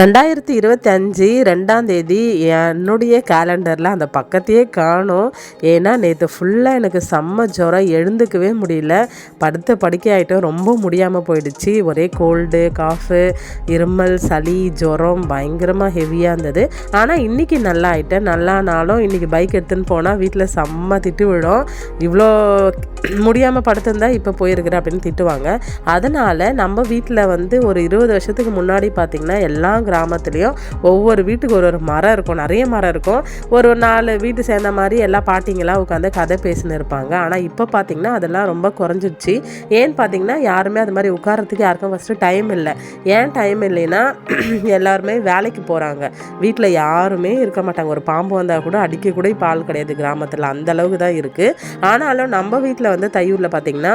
ரெண்டாயிரத்தி இருபத்தி அஞ்சு ரெண்டாம் தேதி என்னுடைய கேலண்டரில் அந்த பக்கத்தையே காணும். ஏன்னா நேற்று ஃபுல்லாக எனக்கு செம்ம ஜுரம் எழுந்துக்கவே முடியல. படுத்த படுக்கை ஆகிட்டோம் ரொம்ப முடியாமல் போயிடுச்சு. ஒரே கோல்டு காஃபு இருமல் சளி ஜுரம் பயங்கரமாக ஹெவியாக இருந்தது. ஆனால் இன்றைக்கி நல்லா ஆகிட்டேன் நல்லானாலும் இன்றைக்கி பைக் எடுத்துன்னு போனால் வீட்டில் செம்ம திட்டு விடும் இவ்வளோ முடியாமல் படுத்திருந்தா இப்போ போயிருக்கிற அப்படின்னு திட்டுவாங்க. அதனால் நம்ம வீட்டில் வந்து ஒரு இருபது வருஷத்துக்கு முன்னாடி பார்த்திங்கன்னா எல்லாம் கிராமத்துலேயும் ஒவ்வொரு வீட்டுக்கு ஒரு ஒரு மரம் இருக்கும் நிறைய மரம் இருக்கும். ஒரு நாலு வீட்டு சேர்ந்த மாதிரி எல்லா பாட்டிங்களாம் உட்காந்து கதை பேசின்னு இருப்பாங்க. ஆனால் இப்போ பார்த்திங்கன்னா அதெல்லாம் ரொம்ப குறைஞ்சிடுச்சு ஏன்னு பார்த்தீங்கன்னா யாருமே அது மாதிரி உட்காரத்துக்கு யாருக்கும் ஃபஸ்ட்டு டைம் இல்லை. ஏன் டைம் இல்லைன்னா எல்லாருமே வேலைக்கு போகிறாங்க வீட்டில் யாருமே இருக்க மாட்டாங்க. ஒரு பாம்பு வந்தால் கூட அடிக்க கூட பால் கிடையாது கிராமத்தில். அந்த அளவுக்கு தான் இருக்குது ஆனாலும் நம்ம வீட்டில் வந்து தையூரில் பார்த்திங்கன்னா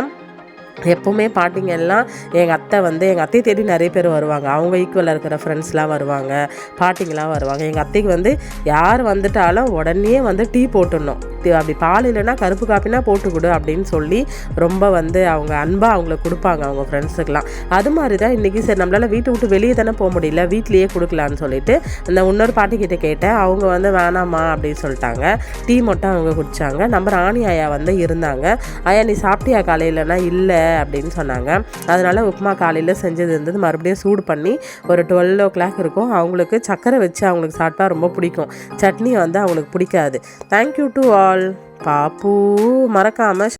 எப்போவுமே பாட்டிங்க எல்லாம் எங்கள் அத்தை வந்து எங்கள் அத்தையை தேடி நிறைய பேர் வருவாங்க. அவங்க ஈக்குவலாக இருக்கிற ஃப்ரெண்ட்ஸ்லாம் வருவாங்க. பாட்டிங்கெலாம் வருவாங்க. எங்கள் அத்தைக்கு வந்து யார் வந்துட்டாலும் உடனே வந்து டீ போட்டுடணும். அப்படி பால் இல்லைன்னா கருப்பு காப்பினா போட்டு கொடு அப்படின்னு சொல்லி ரொம்ப வந்து அவங்க அன்பாக அவங்களுக்கு கொடுப்பாங்க அவங்க ஃப்ரெண்ட்ஸுக்கெலாம் அது மாதிரி தான் இன்றைக்கி சரி நம்மளால் வீட்டை விட்டு வெளியே தானே போக முடியல வீட்லேயே கொடுக்கலான்னு சொல்லிட்டு அந்த இன்னொரு பாட்டிக்கிட்ட கேட்டேன். அவங்க வந்து வேணாமா அப்படின்னு சொல்லிட்டாங்க. டீ மட்டும் அவங்க குடித்தாங்க நம்ம ராணி ஆயா வந்து இருந்தாங்க. ஆயா நீ சாப்பிட்டியா காலையிலனா இல்லை அப்படின்னு சொன்னாங்க. அதனால் உப்புமா காலையில் செஞ்சது இருந்தது. மறுபடியும் சூடு பண்ணி ஒரு டுவெல் ஓ கிளாக் இருக்கும். அவங்களுக்கு சக்கரை வச்சு அவங்களுக்கு சாப்பிட்டா ரொம்ப பிடிக்கும். சட்னி வந்து அவங்களுக்கு பிடிக்காது. தேங்க்யூ டு ஆல் பாப்பு மறக்காமல்